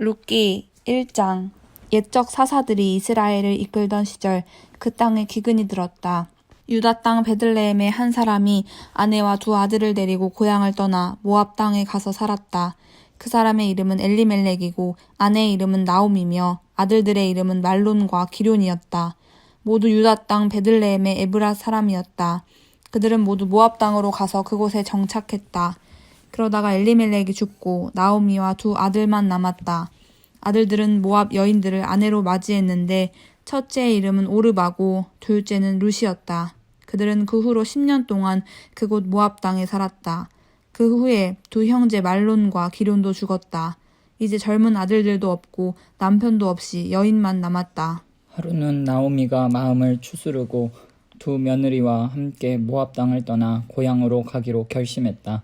룻기 1장 옛적 사사들이 이스라엘을 이끌던 시절 그 땅에 기근이 들었다. 유다 땅 베들레헴의 한 사람이 아내와 두 아들을 데리고 고향을 떠나 모압 땅에 가서 살았다. 그 사람의 이름은 엘리멜렉이고 아내의 이름은 나옴이며 아들들의 이름은 말론과 기럐이었다. 모두 유다 땅 베들레헴의 에브라 사람이었다. 그들은 모두 모압 땅으로 가서 그곳에 정착했다. 그러다가 엘리멜렉이 죽고 나오미와 두 아들만 남았다. 아들들은 모압 여인들을 아내로 맞이했는데 첫째의 이름은 오르바고 둘째는 루시였다. 그들은 그 후로 10년 동안 그곳 모압 땅에 살았다. 그 후에 두 형제 말론과 기론도 죽었다. 이제 젊은 아들들도 없고 남편도 없이 여인만 남았다. 하루는 나오미가 마음을 추스르고 두 며느리와 함께 모압 땅을 떠나 고향으로 가기로 결심했다.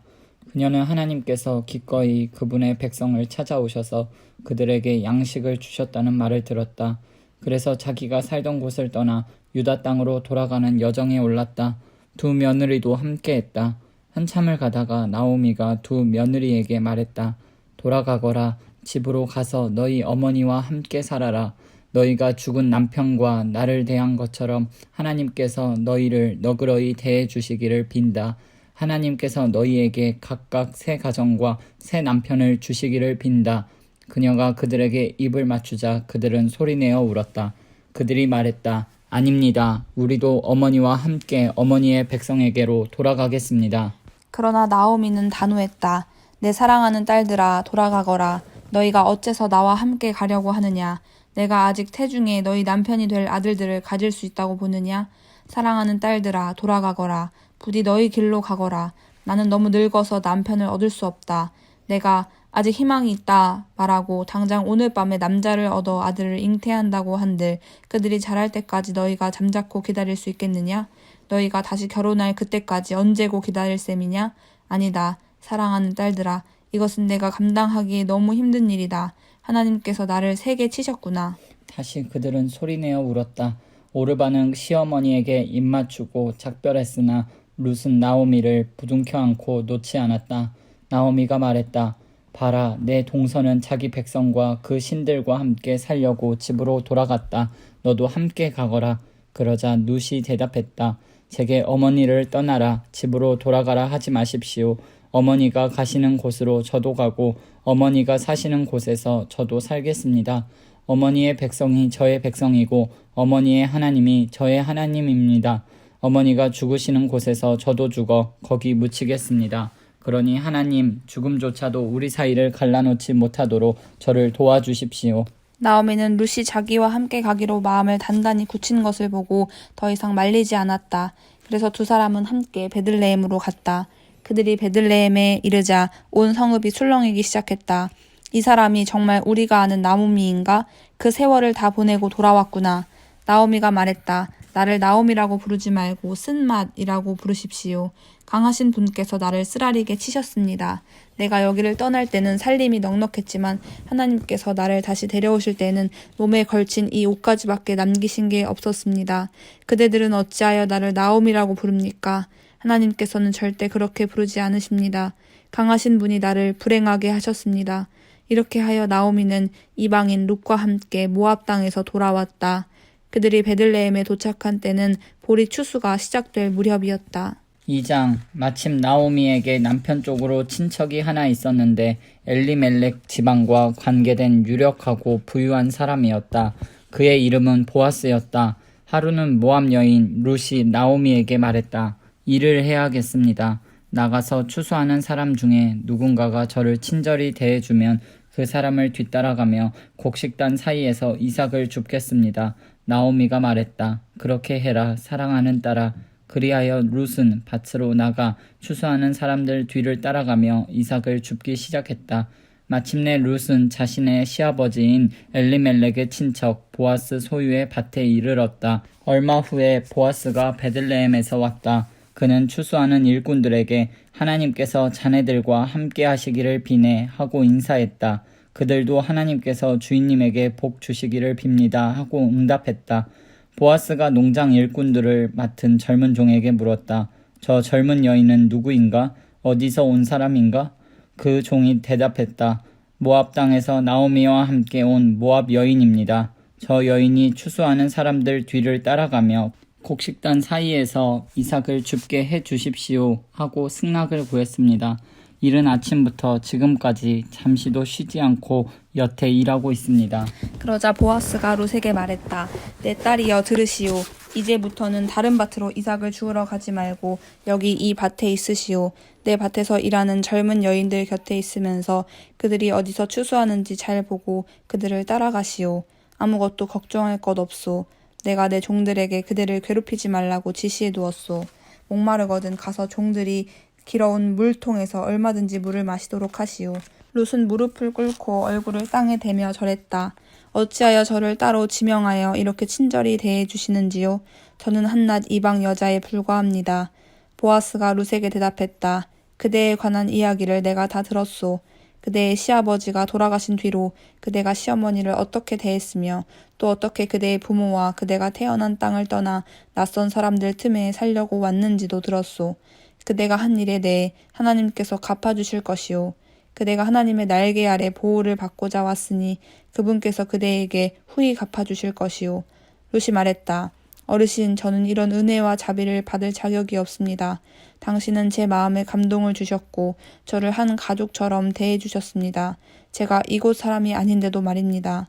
그녀는 하나님께서 기꺼이 그분의 백성을 찾아오셔서 그들에게 양식을 주셨다는 말을 들었다. 그래서 자기가 살던 곳을 떠나 유다 땅으로 돌아가는 여정에 올랐다. 두 며느리도 함께했다. 한참을 가다가 나오미가 두 며느리에게 말했다. 돌아가거라. 집으로 가서 너희 어머니와 함께 살아라. 너희가 죽은 남편과 나를 대한 것처럼 하나님께서 너희를 너그러이 대해 주시기를 빈다. 하나님께서 너희에게 각각 새 가정과 새 남편을 주시기를 빈다. 그녀가 그들에게 입을 맞추자 그들은 소리내어 울었다. 그들이 말했다. 아닙니다. 우리도 어머니와 함께 어머니의 백성에게로 돌아가겠습니다. 그러나 나오미는 단호했다. 내 사랑하는 딸들아 돌아가거라. 너희가 어째서 나와 함께 가려고 하느냐? 내가 아직 태중에 너희 남편이 될 아들들을 가질 수 있다고 보느냐? 사랑하는 딸들아 돌아가거라. 부디 너희 길로 가거라. 나는 너무 늙어서 남편을 얻을 수 없다. 내가 아직 희망이 있다 말하고 당장 오늘 밤에 남자를 얻어 아들을 잉태한다고 한들 그들이 자랄 때까지 너희가 잠자코 기다릴 수 있겠느냐? 너희가 다시 결혼할 그때까지 언제고 기다릴 셈이냐? 아니다. 사랑하는 딸들아, 이것은 내가 감당하기에 너무 힘든 일이다. 하나님께서 나를 세게 치셨구나. 다시 그들은 소리내어 울었다. 오르바는 시어머니에게 입맞추고 작별했으나 룻은 나오미를 부둥켜 안고 놓지 않았다. 나오미가 말했다. 봐라, 내 동서는 자기 백성과 그 신들과 함께 살려고 집으로 돌아갔다. 너도 함께 가거라. 그러자 룻이 대답했다. 제게 어머니를 떠나라. 집으로 돌아가라 하지 마십시오. 어머니가 가시는 곳으로 저도 가고 어머니가 사시는 곳에서 저도 살겠습니다. 어머니의 백성이 저의 백성이고 어머니의 하나님이 저의 하나님입니다. 어머니가 죽으시는 곳에서 저도 죽어 거기 묻히겠습니다. 그러니 하나님 죽음조차도 우리 사이를 갈라놓지 못하도록 저를 도와주십시오. 나오미는 룻이 자기와 함께 가기로 마음을 단단히 굳힌 것을 보고 더 이상 말리지 않았다. 그래서 두 사람은 함께 베들레헴으로 갔다. 그들이 베들레헴에 이르자 온 성읍이 술렁이기 시작했다. 이 사람이 정말 우리가 아는 나오미인가? 그 세월을 다 보내고 돌아왔구나. 나오미가 말했다. 나를 나오미라고 부르지 말고 쓴맛이라고 부르십시오. 강하신 분께서 나를 쓰라리게 치셨습니다. 내가 여기를 떠날 때는 살림이 넉넉했지만 하나님께서 나를 다시 데려오실 때는 몸에 걸친 이 옷가지밖에 남기신 게 없었습니다. 그대들은 어찌하여 나를 나오미라고 부릅니까? 하나님께서는 절대 그렇게 부르지 않으십니다. 강하신 분이 나를 불행하게 하셨습니다. 이렇게 하여 나오미는 이방인 룻과 함께 모압 땅에서 돌아왔다. 그들이 베들레헴에 도착한 때는 보리 추수가 시작될 무렵이었다. 2장 마침 나오미에게 남편 쪽으로 친척이 하나 있었는데 엘리멜렉 지방과 관계된 유력하고 부유한 사람이었다. 그의 이름은 보아스였다. 하루는 모함 여인 루시 나오미에게 말했다. 일을 해야겠습니다. 나가서 추수하는 사람 중에 누군가가 저를 친절히 대해주면 그 사람을 뒤따라가며 곡식단 사이에서 이삭을 줍겠습니다. 나오미가 말했다. 그렇게 해라, 사랑하는 딸아. 그리하여 룻은 밭으로 나가 추수하는 사람들 뒤를 따라가며 이삭을 줍기 시작했다. 마침내 룻은 자신의 시아버지인 엘리멜렉의 친척 보아스 소유의 밭에 이르렀다. 얼마 후에 보아스가 베들레헴에서 왔다. 그는 추수하는 일꾼들에게 하나님께서 자네들과 함께 하시기를 비네 하고 인사했다. 그들도 하나님께서 주인님에게 복 주시기를 빕니다 하고 응답했다. 보아스가 농장 일꾼들을 맡은 젊은 종에게 물었다. 저 젊은 여인은 누구인가? 어디서 온 사람인가? 그 종이 대답했다. 모압 땅에서 나오미와 함께 온 모압 여인입니다. 저 여인이 추수하는 사람들 뒤를 따라가며 곡식단 사이에서 이삭을 줍게 해 주십시오 하고 승낙을 구했습니다. 이른 아침부터 지금까지 잠시도 쉬지 않고 여태 일하고 있습니다. 그러자 보아스가 룻에게 말했다. 내 딸이여 들으시오. 이제부터는 다른 밭으로 이삭을 주우러 가지 말고 여기 이 밭에 있으시오. 내 밭에서 일하는 젊은 여인들 곁에 있으면서 그들이 어디서 추수하는지 잘 보고 그들을 따라가시오. 아무것도 걱정할 것 없소. 내가 내 종들에게 그들을 괴롭히지 말라고 지시해 두었소. 목마르거든 가서 종들이 길어온 물통에서 얼마든지 물을 마시도록 하시오. 룻은 무릎을 꿇고 얼굴을 땅에 대며 절했다. 어찌하여 저를 따로 지명하여 이렇게 친절히 대해 주시는지요? 저는 한낱 이방 여자에 불과합니다. 보아스가 룻에게 대답했다. 그대에 관한 이야기를 내가 다 들었소. 그대의 시아버지가 돌아가신 뒤로 그대가 시어머니를 어떻게 대했으며 또 어떻게 그대의 부모와 그대가 태어난 땅을 떠나 낯선 사람들 틈에 살려고 왔는지도 들었소. 그대가 한 일에 대해 하나님께서 갚아주실 것이오. 그대가 하나님의 날개 아래 보호를 받고자 왔으니 그분께서 그대에게 후히 갚아주실 것이오. 룻이 말했다. 어르신, 저는 이런 은혜와 자비를 받을 자격이 없습니다. 당신은 제 마음에 감동을 주셨고 저를 한 가족처럼 대해 주셨습니다. 제가 이곳 사람이 아닌데도 말입니다.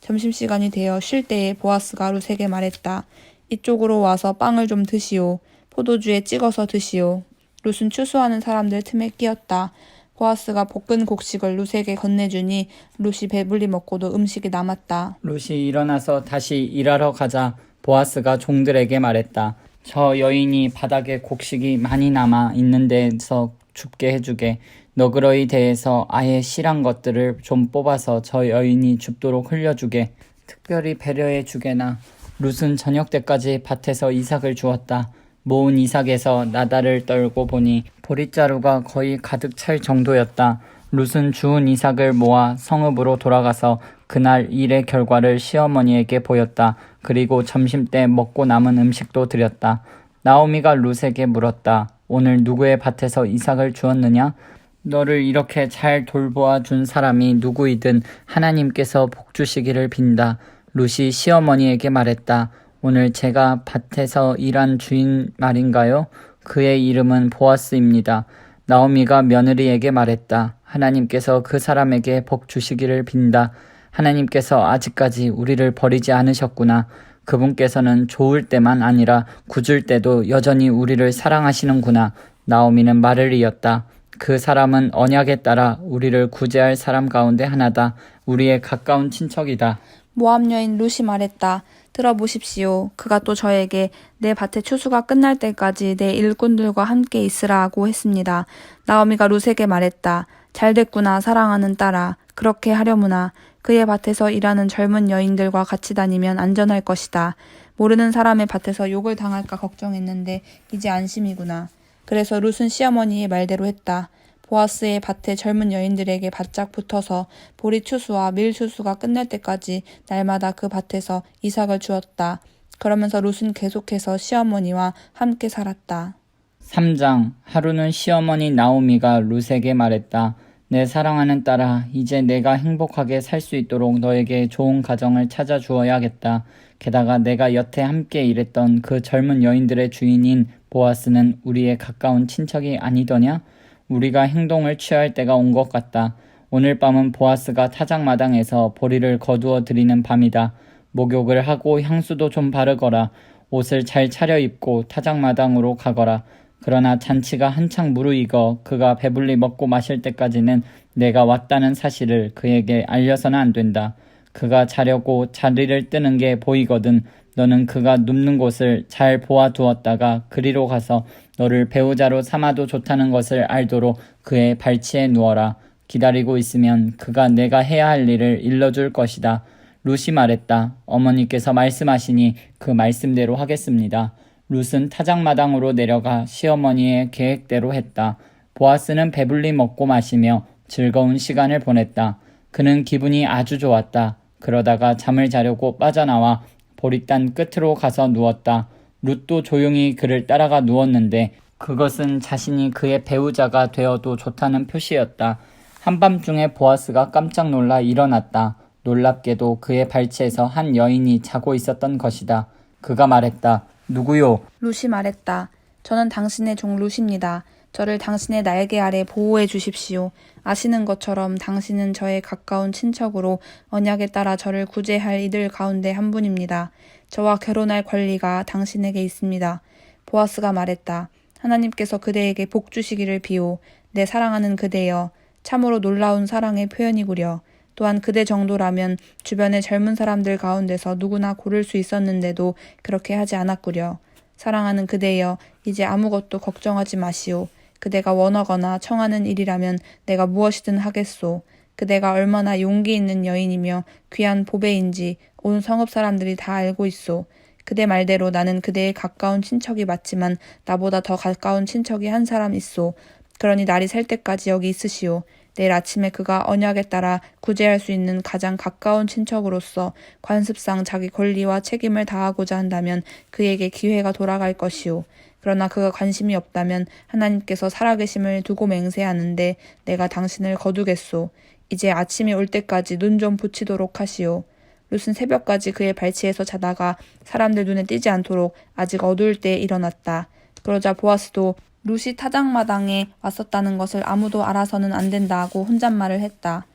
점심시간이 되어 쉴 때에 보아스가 룻에게 말했다. 이쪽으로 와서 빵을 좀 드시오. 포도주에 찍어서 드시오. 룻은 추수하는 사람들 틈에 끼었다. 보아스가 볶은 곡식을 룻에게 건네주니 룻이 배불리 먹고도 음식이 남았다. 룻이 일어나서 다시 일하러 가자 보아스가 종들에게 말했다. 저 여인이 바닥에 곡식이 많이 남아 있는 데서 줍게 해주게. 너그러이 대해서 아예 실한 것들을 좀 뽑아서 저 여인이 줍도록 흘려주게. 특별히 배려해 주게나. 룻은 저녁 때까지 밭에서 이삭을 주었다. 모은 이삭에서 나다를 떨고 보니 보릿자루가 거의 가득 찰 정도였다. 룻은 주운 이삭을 모아 성읍으로 돌아가서 그날 일의 결과를 시어머니에게 보였다. 그리고 점심 때 먹고 남은 음식도 드렸다. 나오미가 룻에게 물었다. 오늘 누구의 밭에서 이삭을 주었느냐? 너를 이렇게 잘 돌보아 준 사람이 누구이든 하나님께서 복 주시기를 빈다. 룻이 시어머니에게 말했다. 오늘 제가 밭에서 일한 주인 말인가요? 그의 이름은 보아스입니다. 나오미가 며느리에게 말했다. 하나님께서 그 사람에게 복 주시기를 빈다. 하나님께서 아직까지 우리를 버리지 않으셨구나. 그분께서는 좋을 때만 아니라 굳을 때도 여전히 우리를 사랑하시는구나. 나오미는 말을 이었다. 그 사람은 언약에 따라 우리를 구제할 사람 가운데 하나다. 우리의 가까운 친척이다. 모압 여인 룻이 말했다. 들어보십시오. 그가 또 저에게 내 밭의 추수가 끝날 때까지 내 일꾼들과 함께 있으라고 했습니다. 나오미가 룻에게 말했다. 잘 됐구나 사랑하는 딸아. 그렇게 하려무나. 그의 밭에서 일하는 젊은 여인들과 같이 다니면 안전할 것이다. 모르는 사람의 밭에서 욕을 당할까 걱정했는데 이제 안심이구나. 그래서 룻은 시어머니의 말대로 했다. 보아스의 밭에 젊은 여인들에게 바짝 붙어서 보리 추수와 밀 추수가 끝날 때까지 날마다 그 밭에서 이삭을 주었다. 그러면서 룻은 계속해서 시어머니와 함께 살았다. 3장 하루는 시어머니 나오미가 룻에게 말했다. 내 사랑하는 딸아, 이제 내가 행복하게 살 수 있도록 너에게 좋은 가정을 찾아 주어야겠다. 게다가 내가 여태 함께 일했던 그 젊은 여인들의 주인인 보아스는 우리의 가까운 친척이 아니더냐? 우리가 행동을 취할 때가 온 것 같다. 오늘 밤은 보아스가 타작마당에서 보리를 거두어 드리는 밤이다. 목욕을 하고 향수도 좀 바르거라. 옷을 잘 차려입고 타작마당으로 가거라. 그러나 잔치가 한창 무르익어 그가 배불리 먹고 마실 때까지는 내가 왔다는 사실을 그에게 알려서는 안 된다. 그가 자려고 자리를 뜨는 게 보이거든 너는 그가 눕는 곳을 잘 보아 두었다가 그리로 가서 너를 배우자로 삼아도 좋다는 것을 알도록 그의 발치에 누워라. 기다리고 있으면 그가 내가 해야 할 일을 일러줄 것이다. 루시 말했다. 어머니께서 말씀하시니 그 말씀대로 하겠습니다. 룻은 타작마당으로 내려가 시어머니의 계획대로 했다. 보아스는 배불리 먹고 마시며 즐거운 시간을 보냈다. 그는 기분이 아주 좋았다. 그러다가 잠을 자려고 빠져나와 보리단 끝으로 가서 누웠다. 룻도 조용히 그를 따라가 누웠는데 그것은 자신이 그의 배우자가 되어도 좋다는 표시였다. 한밤중에 보아스가 깜짝 놀라 일어났다. 놀랍게도 그의 발치에서 한 여인이 자고 있었던 것이다. 그가 말했다. 누구요? 루시 말했다. 저는 당신의 종 루시입니다. 저를 당신의 날개 아래 보호해 주십시오. 아시는 것처럼 당신은 저의 가까운 친척으로 언약에 따라 저를 구제할 이들 가운데 한 분입니다. 저와 결혼할 권리가 당신에게 있습니다. 보아스가 말했다. 하나님께서 그대에게 복 주시기를 비오. 내 사랑하는 그대여. 참으로 놀라운 사랑의 표현이구려. 또한 그대 정도라면 주변의 젊은 사람들 가운데서 누구나 고를 수 있었는데도 그렇게 하지 않았구려. 사랑하는 그대여, 이제 아무것도 걱정하지 마시오. 그대가 원하거나 청하는 일이라면 내가 무엇이든 하겠소. 그대가 얼마나 용기 있는 여인이며 귀한 보배인지 온 성읍 사람들이 다 알고 있소. 그대 말대로 나는 그대의 가까운 친척이 맞지만 나보다 더 가까운 친척이 한 사람 있소. 그러니 날이 셀 때까지 여기 있으시오. 내일 아침에 그가 언약에 따라 구제할 수 있는 가장 가까운 친척으로서 관습상 자기 권리와 책임을 다하고자 한다면 그에게 기회가 돌아갈 것이오. 그러나 그가 관심이 없다면 하나님께서 살아계심을 두고 맹세하는데 내가 당신을 거두겠소. 이제 아침이 올 때까지 눈 좀 붙이도록 하시오. 룻은 새벽까지 그의 발치에서 자다가 사람들 눈에 띄지 않도록 아직 어두울 때에 일어났다. 그러자 보아스도 룻이 타작마당에 왔었다는 것을 아무도 알아서는 안 된다고 혼잣말을 했다.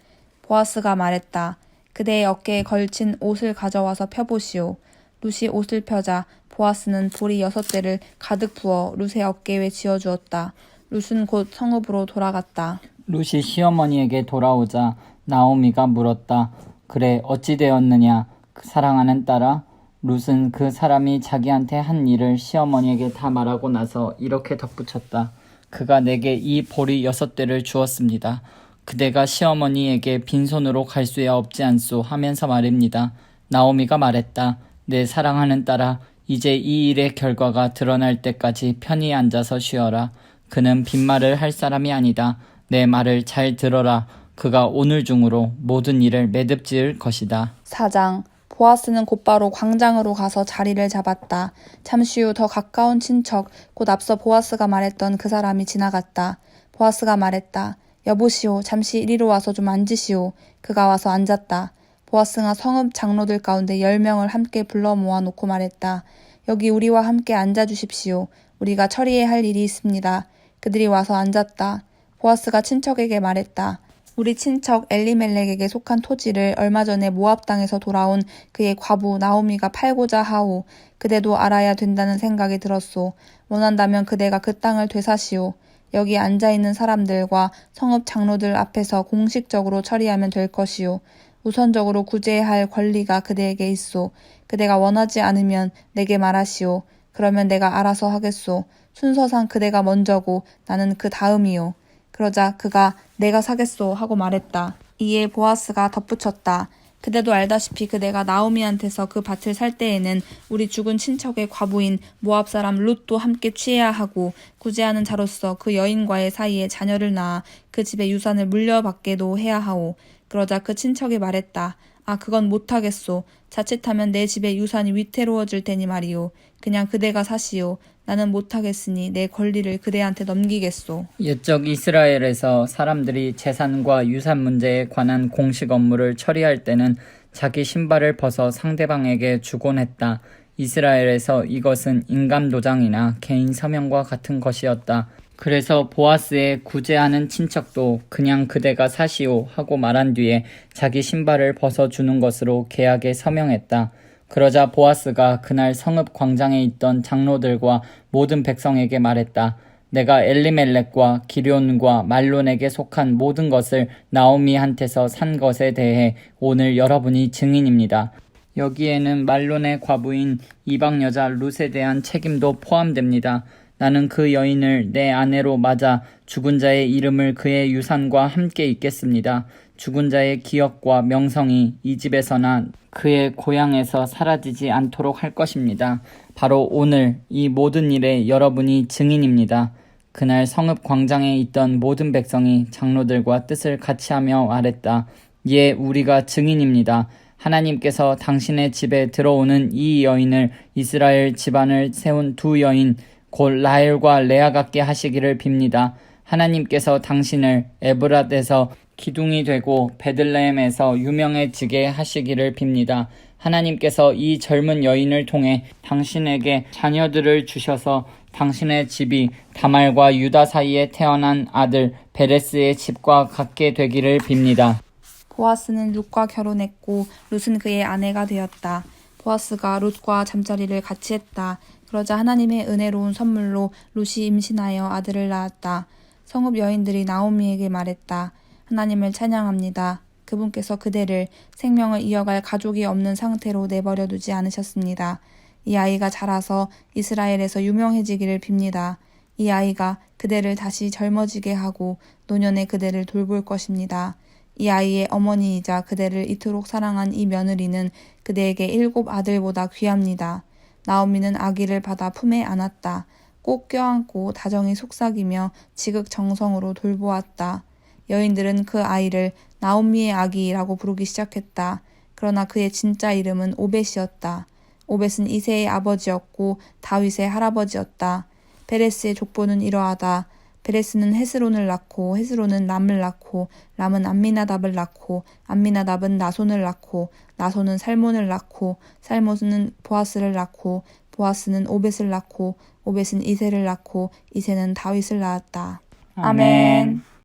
보아스가 말했다. 그대의 어깨에 걸친 옷을 가져와서 펴보시오. 룻이 옷을 펴자 보아스는 보리 여섯 대를 가득 부어 룻의 어깨에 지어주었다. 룻은 곧 성읍으로 돌아갔다. 루시 시어머니에게 돌아오자 나오미가 물었다. 그래 어찌 되었느냐? 그 사랑하는 딸아? 룻은 그 사람이 자기한테 한 일을 시어머니에게 다 말하고 나서 이렇게 덧붙였다. 그가 내게 이 보리 여섯 대를 주었습니다. 그대가 시어머니에게 빈손으로 갈 수야 없지 않소 하면서 말입니다. 나오미가 말했다. 내 사랑하는 딸아, 이제 이 일의 결과가 드러날 때까지 편히 앉아서 쉬어라. 그는 빈말을 할 사람이 아니다. 내 말을 잘 들어라. 그가 오늘 중으로 모든 일을 매듭 지을 것이다. 사장 보아스는 곧바로 광장으로 가서 자리를 잡았다. 잠시 후 더 가까운 친척, 곧 앞서 보아스가 말했던 그 사람이 지나갔다. 보아스가 말했다. 여보시오, 잠시 이리로 와서 좀 앉으시오. 그가 와서 앉았다. 보아스가 성읍 장로들 가운데 열 명을 함께 불러 모아놓고 말했다. 여기 우리와 함께 앉아 주십시오. 우리가 처리해야 할 일이 있습니다. 그들이 와서 앉았다. 보아스가 친척에게 말했다. 우리 친척 엘리멜렉에게 속한 토지를 얼마 전에 모압 땅에서 돌아온 그의 과부 나오미가 팔고자 하오. 그대도 알아야 된다는 생각이 들었소. 원한다면 그대가 그 땅을 되사시오. 여기 앉아 있는 사람들과 성읍 장로들 앞에서 공식적으로 처리하면 될 것이오. 우선적으로 구제해야 할 권리가 그대에게 있소. 그대가 원하지 않으면 내게 말하시오. 그러면 내가 알아서 하겠소. 순서상 그대가 먼저고 나는 그 다음이요. 그러자 그가 내가 사겠소 하고 말했다. 이에 보아스가 덧붙였다. 그대도 알다시피 그대가 나오미한테서 그 밭을 살 때에는 우리 죽은 친척의 과부인 모압 사람 룻도 함께 취해야 하고 구제하는 자로서 그 여인과의 사이에 자녀를 낳아 그 집의 유산을 물려받게도 해야 하오. 그러자 그 친척이 말했다. 아, 그건 못하겠소. 자칫하면 내 집의 유산이 위태로워질 테니 말이오. 그냥 그대가 사시오. 나는 못하겠으니 내 권리를 그대한테 넘기겠소. 옛적 이스라엘에서 사람들이 재산과 유산 문제에 관한 공식 업무를 처리할 때는 자기 신발을 벗어 상대방에게 주곤 했다. 이스라엘에서 이것은 인감 도장이나 개인 서명과 같은 것이었다. 그래서 보아스의 구제하는 친척도 그냥 그대가 사시오 하고 말한 뒤에 자기 신발을 벗어 주는 것으로 계약에 서명했다. 그러자 보아스가 그날 성읍 광장에 있던 장로들과 모든 백성에게 말했다. 내가 엘리멜렉과 기련과 말론에게 속한 모든 것을 나오미한테서 산 것에 대해 오늘 여러분이 증인입니다. 여기에는 말론의 과부인 이방 여자 룻에 대한 책임도 포함됩니다. 나는 그 여인을 내 아내로 맞아 죽은 자의 이름을 그의 유산과 함께 있겠습니다. 죽은 자의 기억과 명성이 이 집에서나 그의 고향에서 사라지지 않도록 할 것입니다. 바로 오늘 이 모든 일에 여러분이 증인입니다. 그날 성읍 광장에 있던 모든 백성이 장로들과 뜻을 같이 하며 말했다. 예, 우리가 증인입니다. 하나님께서 당신의 집에 들어오는 이 여인을 이스라엘 집안을 세운 두 여인, 곧 라헬과 레아 같게 하시기를 빕니다. 하나님께서 당신을 에브랏에서 기둥이 되고 베들레헴에서 유명해지게 하시기를 빕니다. 하나님께서 이 젊은 여인을 통해 당신에게 자녀들을 주셔서 당신의 집이 다말과 유다 사이에 태어난 아들 베레스의 집과 같게 되기를 빕니다. 보아스는 룻과 결혼했고 룻은 그의 아내가 되었다. 보아스가 룻과 잠자리를 같이 했다. 그러자 하나님의 은혜로운 선물로 룻이 임신하여 아들을 낳았다. 성읍 여인들이 나오미에게 말했다. 하나님을 찬양합니다. 그분께서 그대를 생명을 이어갈 가족이 없는 상태로 내버려 두지 않으셨습니다. 이 아이가 자라서 이스라엘에서 유명해지기를 빕니다. 이 아이가 그대를 다시 젊어지게 하고 노년의 그대를 돌볼 것입니다. 이 아이의 어머니이자 그대를 이토록 사랑한 이 며느리는 그대에게 일곱 아들보다 귀합니다. 나오미는 아기를 받아 품에 안았다. 꼭 껴안고 다정히 속삭이며 지극정성으로 돌보았다. 여인들은 그 아이를 나오미의 아기라고 부르기 시작했다. 그러나 그의 진짜 이름은 오벳이었다. 오벳은 이세의 아버지였고 다윗의 할아버지였다. 베레스의 족보는 이러하다. 베레스는 헤스론을 낳고 헤스론은 람을 낳고 람은 암미나답을 낳고 암미나답은 나손을 낳고 나손은 살몬을 낳고 살몬은 보아스를 낳고 보아스는 오벳을 낳고 오벳은 이세를 낳고 이세는 다윗을 낳았다. 아멘.